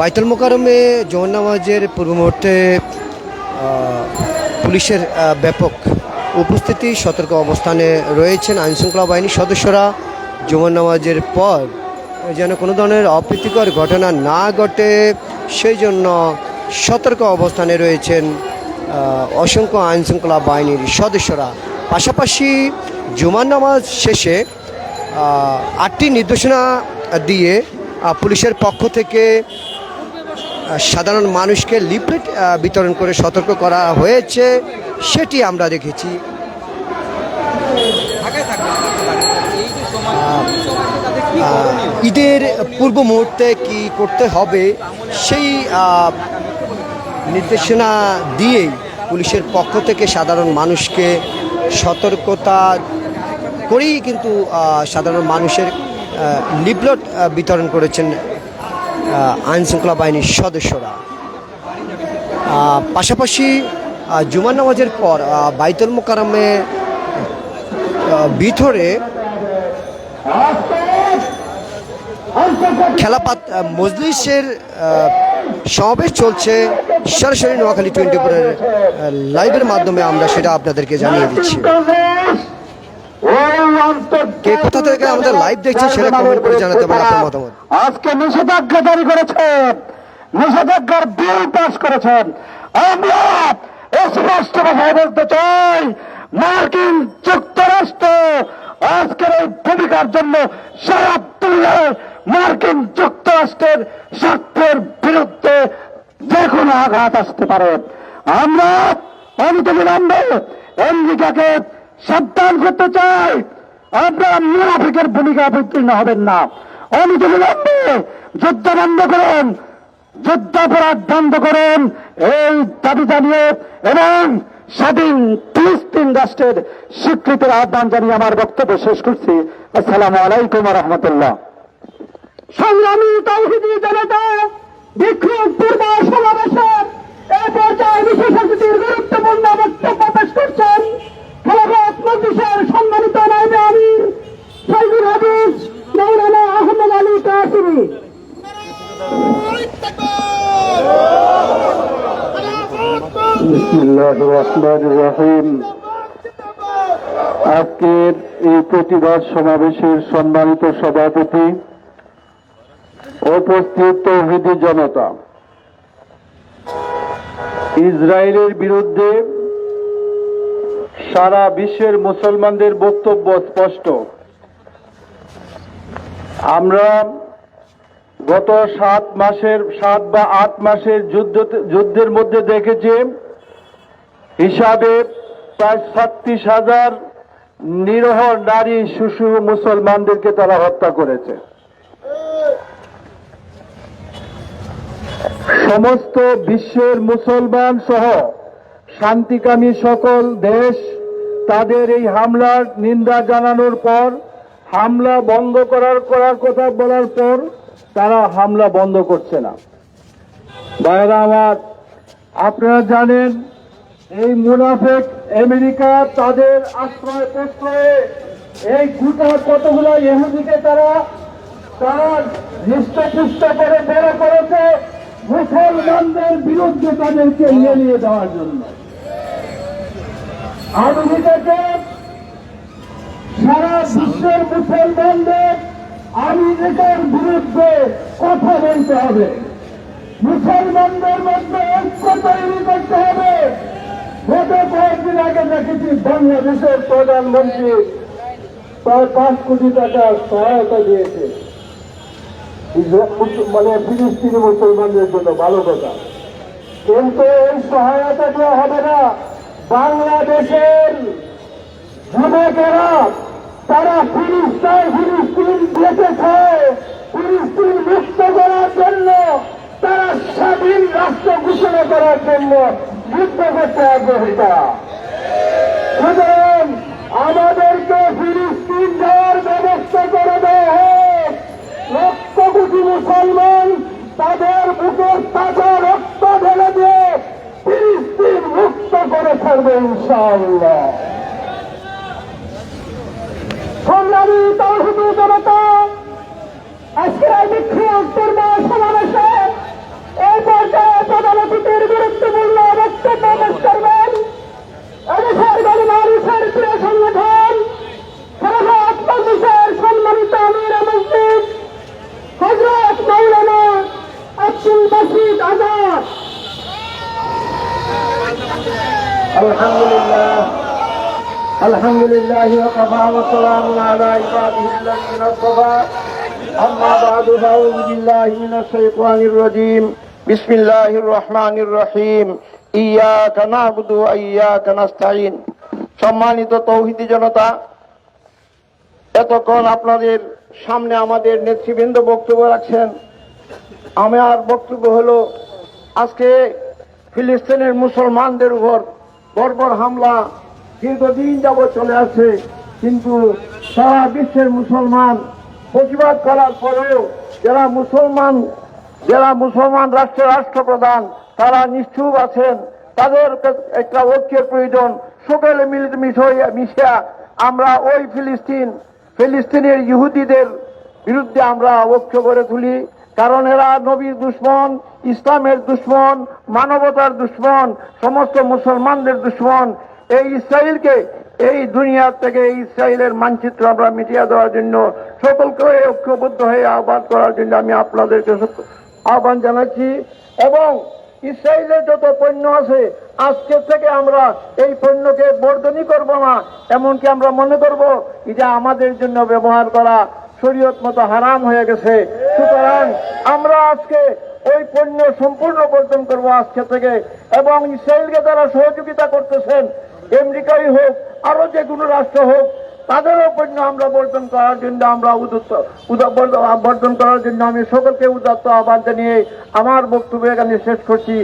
বাইতুল মোকারমে জোহর নামাজের পূর্ব মুহূর্তে পুলিশের ব্যাপক উপস্থিতি, সতর্ক অবস্থানে রয়েছেন আইনশৃঙ্খলা বাহিনীর সদস্যরা। জোহর নামাজের পর যেন কোনো ধরনের অপ্রীতিকর ঘটনা না ঘটে, সেই জন্য সতর্ক অবস্থানে রয়েছেন অসংখ্য আইনশৃঙ্খলা বাহিনীর সদস্যরা। পাশাপাশি জুমার নামাজ শেষে আটটি নির্দেশনা দিয়ে পুলিশের পক্ষ থেকে সাধারণ মানুষকে লিফলেট বিতরণ করে সতর্ক করা হয়েছে, সেটি আমরা দেখেছি। ঈদের পূর্ব মুহূর্তে কি করতে হবে সেই নির্দেশনা দিয়েই পুলিশের পক্ষ থেকে সাধারণ মানুষকে সতর্কতা করেই কিন্তু সাধারণ মানুষের লিফলেট বিতরণ করেছেন আইনশৃঙ্খলা বাহিনীর সদস্যরা। পাশাপাশি জুমার নামাজের পর বাইতুল মোকারমে ভিতরে খেলাপাত মজলিসের সমাবেশ চলছে সরাসরি নোয়াখালী টোয়েন্টি ফোরের লাইভের মাধ্যমে আমরা সেটা আপনাদেরকে জানিয়ে দিচ্ছি। কে কোথা থেকে আমাদের লাইভ দেখছেন সেটা কমেন্ট করে জানাতে আপনার মতামত। আজকে নিষেধাজ্ঞা জারি করেছেন। নিষেধাজ্ঞার বিল পাস করেছেন। আমরা স্পষ্ট বলতে চাই, মার্কিন যুক্তরাষ্ট্র আজকের এই ভূমিকার জন্য সারা দুনিয়ায় মার্কিন যুক্তরাষ্ট্রের স্বার্থের বিরুদ্ধে যে কোনো আঘাত আসতে পারে। আমরা অন্তবিলম্বে আমেরিকাকে সাবধান করতে চাই। আপনারা মুনাফিকের ভূমিকা অবতীর্ণ হবেন না। অনতিবিলম্বে যুদ্ধ বন্ধ করুন। যুদ্ধাপরাধ বন্ধ করুন। এই দাবি জানিয়ে এবং স্বাধীন ফিলিস্তিন রাষ্ট্রের স্বীকৃতির আহ্বান জানিয়ে আমার বক্তব্য শেষ করছি। আসসালামু আলাইকুম রহমতুল্লাহ। সংগ্রামী তৌহিদি জনতা, বিক্ষোভ পূর্ব সমাবেশের এই পর্যায়ে বিশেষ অতিথির গুরুত্বপূর্ণ বক্তব্য পেশ করছেন খেলাফত মজলিসের সম্মানিত নাইবে আমির সাইদুল হাদিস মৌলানা আহমদ আলী কাসিমি। আজকের এই প্রতিবাদ সমাবেশের সম্মানিত সভাপতি উপস্থিত তৌহিদি জনতা। ইসরায়েলের বিরুদ্ধে সারা বিশ্বের মুসলমানদের বক্তব্য স্পষ্ট। আমরা গত সাত মাসের, সাত বা আট মাসের যুদ্ধ, যুদ্ধের মধ্যে দেখেছি, হিসাবে প্রায় সাতত্রিশ হাজার নিরহ নারী, শিশু, মুসলমানদেরকে তারা হত্যা করেছে। সমস্ত বিশ্বের মুসলমান সহ শান্তিকামী সকল দেশ তাদের এই হামলার নিন্দা জানানোর পর, হামলা বন্ধ করার করার কথা বলার পর তারা হামলা বন্ধ করছে না। আমার, আপনারা জানেন, এই মুনাফেক আমেরিকা তাদের আশ্রয় প্রশ্রয়ে এই গোটা কতগুলো ইহুদিকে তারা তারা হৃষ্টপুষ্ট করে বেড়ে করেছে। মুসলমানদের বিরুদ্ধে তাদেরকে নিয়ে দেওয়ার জন্য। আমেরিকাকে সারা বিশ্বের মুসলমানদের আমেরিকার বিরুদ্ধে কথা বলতে হবে। মুসলমানদের মধ্যে ঐক্য তৈরি করতে হবে। গত কয়েকদিন আগে দেখেছি বাংলাদেশের প্রধানমন্ত্রী প্রায় পাঁচ কোটি টাকা সহায়তা দিয়েছে। মানে ফিলিস্তিনি মুসলমানদের জন্য ভালো কথা। কিন্তু এই সহায়তা দেওয়া হবে না। বাংলাদেশের যুবকেরা, তারা ফিলিস্তান, ফিলিস্তিন বেঁচেছে ফিলিস্তিন মুক্ত করার জন্য, তারা স্বাধীন রাষ্ট্র ঘোষণা করার জন্য যুদ্ধ করতে আগ্রহিত সুতরাং আমাদেরকে ফিলিস্তিন যাওয়ার ব্যবস্থা করে মুসলমান তাদের বুকের তাজা রক্ত ঢেলে দিয়ে ফিলিস্তিন মুক্ত করে ফেলবে ইনশাআল্লাহ সংগ্রামী তৌহিদি জনতা আজকের এই বিক্ষোভ পূর্ব সমাবেশে الحمد لله الحمد لله وكفى وسلام على عباده الذين اصطفى أما بعد فأعوذ بالله من الشيطان الرجيم بسم الله الرحمن الرحيم إياك نعبد وإياك نستعين সম্মানিত তৌহিদি জনতা এতক্ষণ আপনাদের সামনে আমাদের নেতৃবৃন্দ বক্তব্য রাখছেন আমার বক্তব্য হলো আজকে ফিলিস্তিনের মুসলমানদের উপর বর্বর হামলা দীর্ঘদিন যাবৎ চলে আসছে, কিন্তু সারা বিশ্বের মুসলমান প্রতিবাদ করার পরেও যারা মুসলমান যারা মুসলমান রাষ্ট্রের রাষ্ট্রপ্রধান, তারা নিশ্চুপ আছেন। তাদের একটা ঐক্যের প্রয়োজন। সকলে মিলিত মিশিয়া আমরা ওই ফিলিস্তিন, ফিলিস্তিনের ইহুদিদের বিরুদ্ধে আমরা ঐক্য করে তুলি। কারণ এরা নবীর দুশ্মন, ইসলামের দুশ্মন, মানবতার দুশ্মন, সমস্ত মুসলমানদের দুশ্মন। এই ইসরায়েলকে এই দুনিয়ার থেকে ইসরায়েলের মানচিত্র আমরা মিটিয়ে দেওয়ার জন্য, সকলকে ঐক্যবদ্ধ হয়ে আহ্বান করার জন্য আমি আপনাদেরকে আহ্বান জানাচ্ছি। এবং ইসরায়েলের যত পণ্য আছে, আজকে থেকে আমরা এই পণ্যকে বর্ধনই করব না, এমনকি আমরা মনে করব এটা আমাদের জন্য ব্যবহার করা শরীয়ত মতো হারাম হয়ে গেছে। সুতরাং আমরা আজকে ওই পণ্য সম্পূর্ণ বর্জন করব আজকে থেকে এবং ইসরায়েলকে তারা সহযোগিতা করতেছেন, আমেরিকাই হোক, আরও যে কোনো রাষ্ট্র হোক, তাদেরও পণ্য আমরা বর্জন করার জন্য আমরা উদ্যত বর্জন করার জন্য আমি সকলকে উদাত্ত আহ্বান জানিয়ে আমার বক্তব্য এখানে শেষ করছি।